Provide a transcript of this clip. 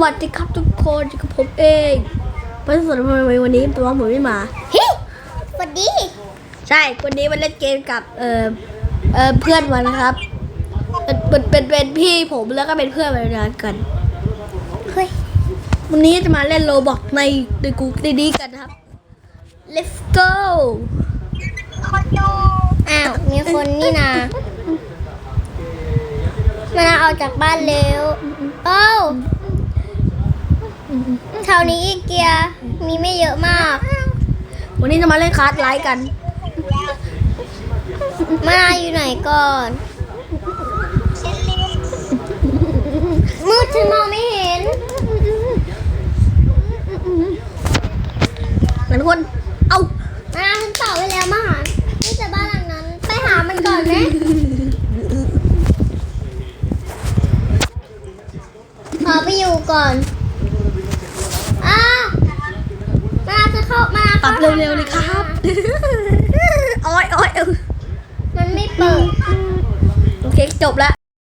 วัสดีครับทุกคนกับผมเองเพราะสำหรับวันนี้ตัวผมไม่มาเฮ้ยสวัสดี ใช่วันนี้มาเล่นเกมกับเออเออเพื่อนมันนะครับเป็นเป็นเป็นเป็นพี่ผมแล้วก็เป็นเพื่อนมานานกันเฮ้ยวันนี้จะมาเล่นโรบอกในในกูในนี้กันนะครับ let's go คนดูอ้าวมีคนนี่นามานาออกจากบ้านเร็วโอ้าว แถวนี้อีเกียมีไม่เยอะมาก วันนี้จะมาเล่นคาร์ดไลท์กัน มาอยู่ไหนก่อน มืดฉันมองไม่เห็นเหมือนคน เอามานาฉันตอบไปแล้วมาหานี่จะบ้านหลังนั้น ไปหามันก่อนไหมขอไปอยู่ก่อนอ้าวมานาจะเข้ามา ปรับ ข้าหา เร็วๆเลยครับ โอ้ยโอ้ยเออมันไม่เปิด โอเคจบแล้ว